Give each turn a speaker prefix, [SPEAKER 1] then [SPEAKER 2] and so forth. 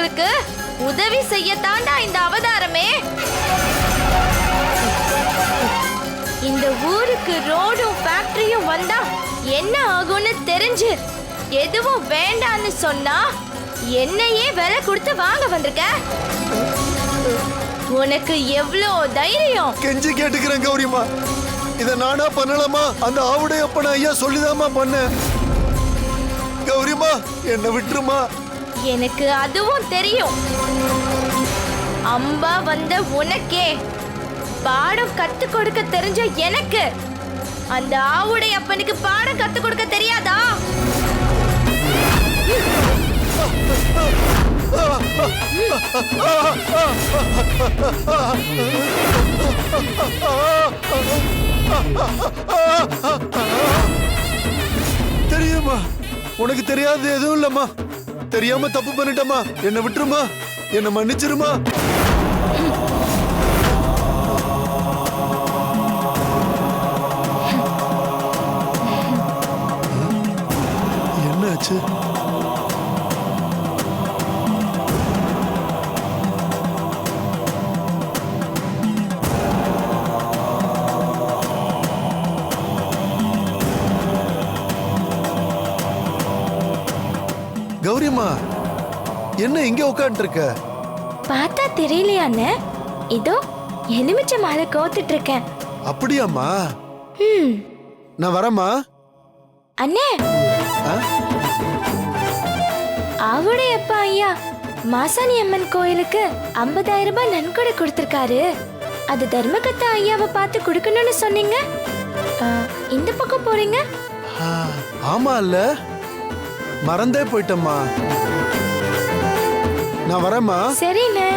[SPEAKER 1] இருக்கிறவங்களுக்கு உதவி செய்யத்தாண்டா இந்த அவதாரமே? இந்த ஊருக்கு ரோடும் ஃபேக்டரியும் வந்தா என்ன ஆகும்னு தெரிஞ்சு எதுவும் வேண்டான்னு சொன்னா என்னையே விலை கொடுத்து வாங்க வந்திருக்க? உனக்கு எவ்வளோ தைரியம்?
[SPEAKER 2] கெஞ்சி கேட்டுக்கிறேன் கௌரிமா. இத நானா பண்ணலாமா? அந்த ஆவுடைய அப்பன ஐயா சொல்லிதாமா பண்ண கௌரிமா என்ன விட்டுருமா?
[SPEAKER 1] எனக்கு அதுவும் தெரியும். அம்பா வந்த உனக்கே. பாடம் கத்து கொடுக்க தெரிஞ்ச எனக்கு. அந்த ஆவுடைய அப்பனுக்கு பாடம் கத்து கொடுக்க தெரியாதா?
[SPEAKER 2] தெரியுமா உனக்கு தெரியாது எதுவும் இல்லம்மா. தெரியாம தப்பு பண்ணிட்டமா என்னை விட்டுருமா? என்ன மன்னிச்சிருமா? என்னாச்சு? கௌரிமா என்ன இங்க உட்காந்துட்டு இருக்க
[SPEAKER 1] பார்த்தா தெரியலையாண்ணே இதோ எலுமிச்சை மாலை கோத்துட்டு இருக்கேன்
[SPEAKER 2] அப்படியாம்மா?
[SPEAKER 1] ம்.
[SPEAKER 2] நான் வரேம்மா.
[SPEAKER 1] அண்ணே.
[SPEAKER 2] ஆ?
[SPEAKER 1] ஆவுடைய அப்பா ஐயா மாசாணி அம்மன் கோயிலுக்கு 50000 ரூபாய் நன்கொடை கொடுத்திருக்காரு. அது தர்மகத்தா ஐயாவை பார்த்து கொடுக்கணும்னு சொன்னீங்க. இந்த பக்கம் போறீங்க?
[SPEAKER 2] ஆமா இல்ல மறந்தே போயிட்டம்மா. நான் வரேம்மா.
[SPEAKER 1] சரிண்ணே.